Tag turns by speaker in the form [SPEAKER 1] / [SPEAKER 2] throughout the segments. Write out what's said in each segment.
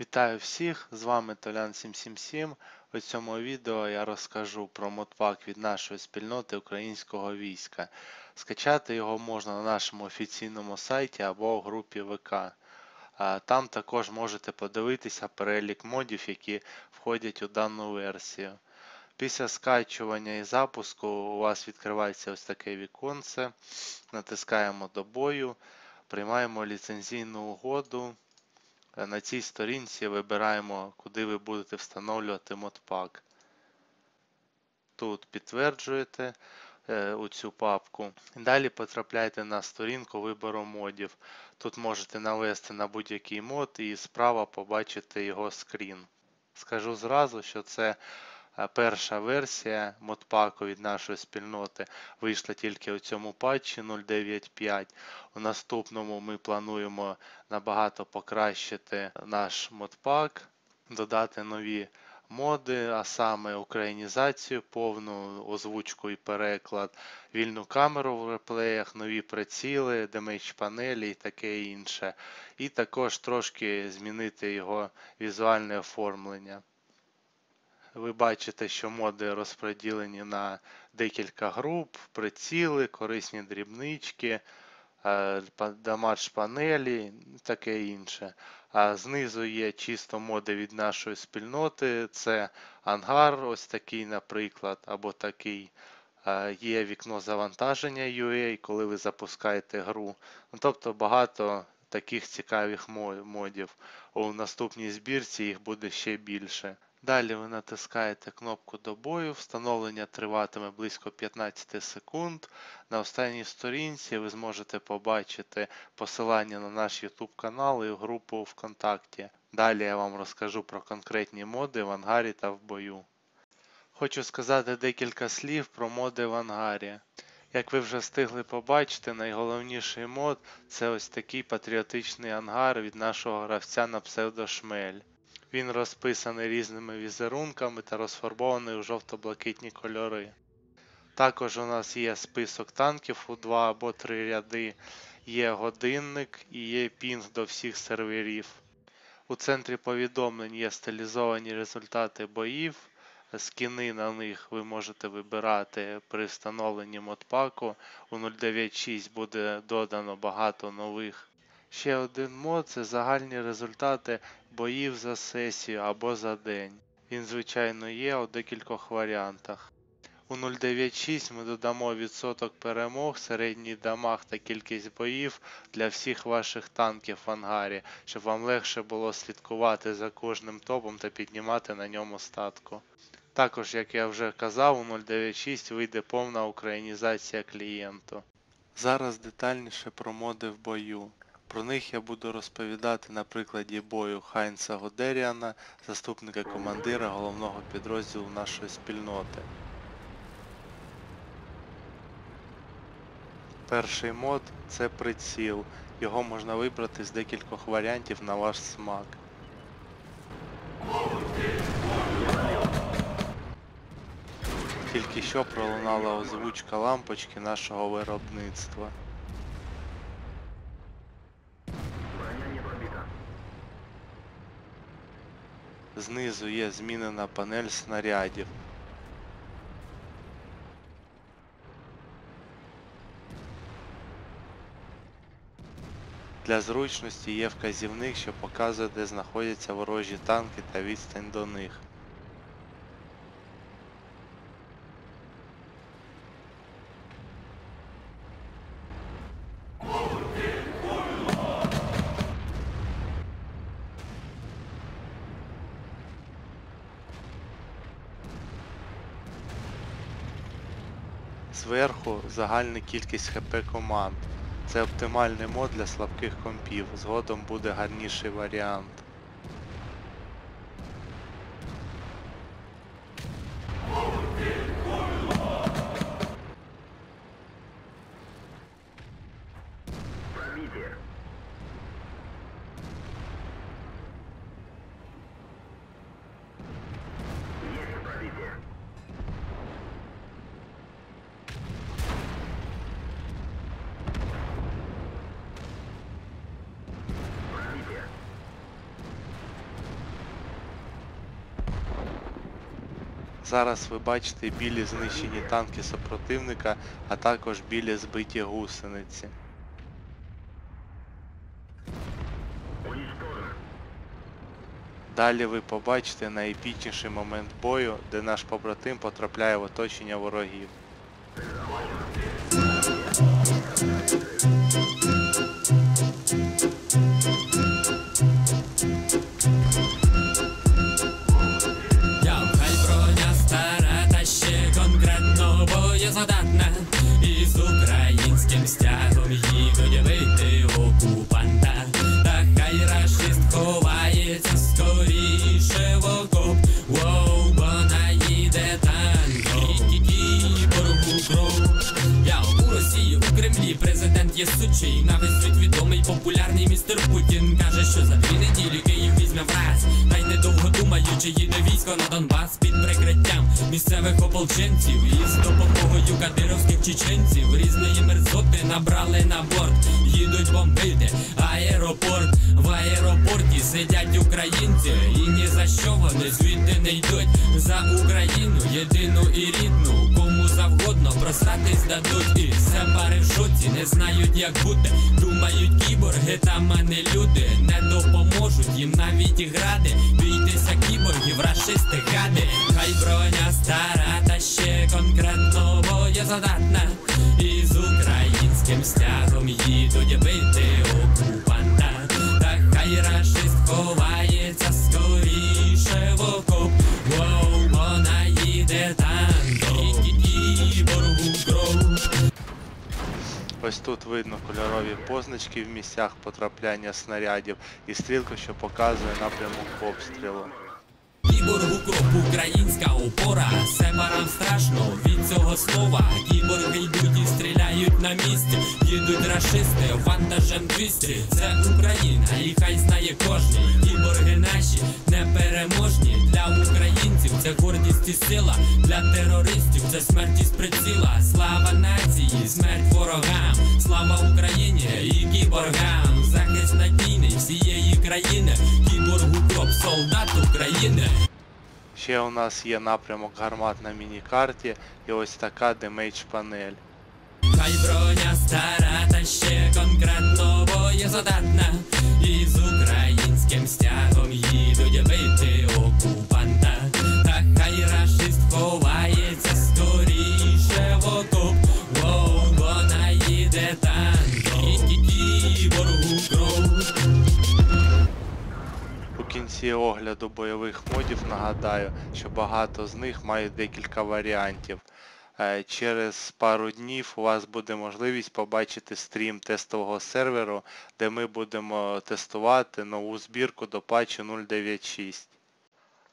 [SPEAKER 1] Вітаю всіх! З вами Толян777. У цьому відео я розкажу про модпак від нашої спільноти українського війська. Скачати його можна на нашому офіційному сайті або в групі ВК. Там також можете подивитися перелік модів, які входять у дану версію. Після скачування і запуску у вас відкривається ось таке віконце. Натискаємо до бою, приймаємо ліцензійну угоду. Е, На цій сторінці вибираємо, куди ви будете встановлювати модпак. Тут підтверджуєте е, у цю папку. Далі потрапляєте на сторінку вибору модів. Тут можете навести на будь-який мод і справа побачите його скрін. Скажу зразу, що це перша версія модпаку від нашої спільноти вийшла тільки у цьому патчі 0.9.5. У наступному ми плануємо набагато покращити наш модпак, додати нові моди, а саме українізацію, повну озвучку і переклад, вільну камеру в реплеях, нові приціли, демедж панелі і таке інше. І також трошки змінити його візуальне оформлення. Ви бачите, що моди розподілені на декілька груп, приціли, корисні дрібнички, е, дамаж панелі, таке інше. А знизу є чисто моди від нашої спільноти. Це ангар, ось такий, наприклад, або такий. Е, Є вікно завантаження UA, коли ви запускаєте гру. Ну, тобто багато таких цікавих модів. У наступній збірці їх буде ще більше. Далі ви натискаєте кнопку до бою, встановлення триватиме близько 15 секунд. На останній сторінці ви зможете побачити посилання на наш YouTube канал і групу ВКонтакті. Далі я вам розкажу про конкретні моди в ангарі та в бою. Хочу сказати декілька слів про моди в ангарі. Як ви вже встигли побачити, найголовніший мод це ось такий патріотичний ангар від нашого гравця на псевдошмель. Він розписаний різними візерунками та розфарбований у жовто-блакитні кольори. Також у нас є список танків у 2 або 3 ряди, є годинник і є пінг до всіх серверів. У центрі повідомлень є стилізовані результати боїв, скіни на них ви можете вибирати при встановленні модпаку. У 096 буде додано багато нових. Ще один мод це загальні результати боїв за сесію або за день. Він, звичайно, є у декількох варіантах. У 096 ми додамо відсоток перемог, середній дамаг та кількість боїв для всіх ваших танків в ангарі, щоб вам легше було слідкувати за кожним топом та піднімати на ньому статку. Також, як я вже казав, у 096 вийде повна українізація клієнту. Зараз детальніше про моди в бою. Про них я буду розповідати на прикладі бою Хайнца Годеріана, заступника командира головного підрозділу нашої спільноти. Перший мод це приціл. Його можна вибрати з декількох варіантів на ваш смак. Тільки що пролунала озвучка лампочки нашого виробництва. Знизу є змінена панель снарядів. Для зручності є вказівник, що показує, де знаходяться ворожі танки та відстань до них. Зверху загальна кількість ХП команд. Це оптимальний мод для слабких компів. Згодом буде гарніший варіант.
[SPEAKER 2] Пробитие.
[SPEAKER 1] Зараз ви бачите білі знищені танки супротивника, а також білі збиті гусениці. Далі ви побачите найепічніший момент бою, де наш побратим потрапляє в оточення ворогів.
[SPEAKER 3] Є сучий На весь світ відомий популярний містер Путін. Каже, що за дві неділі Київ візьме враз Та й недовго думаючи, їде військо на Донбас під прикриттям місцевих ополченців. І з допомогою кадировських чеченців Різної мерзоти набрали на борт. Їдуть бомбити аеропорт. В аеропорті сидять українці. І ні за що вони звідти не йдуть. За Україну єдину і рідну Кому дадуть І сепари в шоці не знають як бути. Думають кіборги та мене люди Не допоможуть. Їм навіть і гради. Бійтеся кіборгів, рашисти гади. Хай броня стара та ще конкретно боєзадатна І з українським стягом їдуть бити окупанта. Та хай рашист
[SPEAKER 1] Ось тут видно кольорові позначки в місцях потрапляння снарядів і стрілка, що показує напрямок обстрілу.
[SPEAKER 3] Кіборгу кроп, українська опора, сепарам страшно від цього слова. Кіборги йдуть і стріляють на місці, їдуть рашисти вантажем 200 Це Україна, і хай знає кожний. Кіборги наші непереможні для. Це гордість і сила для терористів. Це смерть із приціла. Слава нації, смерть ворогам, слава Україні і кіборгам. Захист надійний всієї країни. Кіборгу кроп, солдат України.
[SPEAKER 1] Ще у нас є напрямок гармат на міні-карті і ось така демейдж панель.
[SPEAKER 3] Хай броня стара, та ще конкретно боєзадатна І з українським стягом їдуть бити
[SPEAKER 1] огляду бойових модів нагадаю, що багато з них мають декілька варіантів. Е, Через пару днів у вас буде можливість побачити стрім тестового серверу, де ми будемо тестувати нову збірку до патчу 096.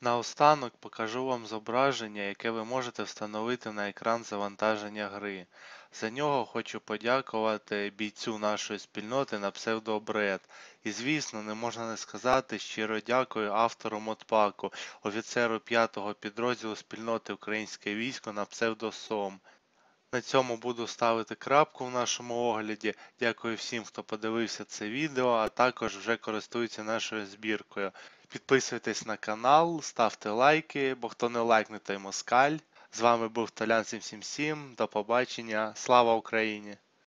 [SPEAKER 1] Наостанок покажу вам зображення, яке ви можете встановити на екран завантаження гри. За нього хочу подякувати бійцю нашої спільноти на псевдообред. І звісно, не можна не сказати щиро дякую автору модпаку, офіцеру 5-го підрозділу спільноти Українське військо на псевдосом. На цьому буду ставити крапку в нашому огляді. Дякую всім, хто подивився це відео, а також вже користується нашою збіркою. Підписуйтесь на канал, ставте лайки, бо хто не лайкне, той москаль. З вами був Толян 777. До побачення. Слава Україні!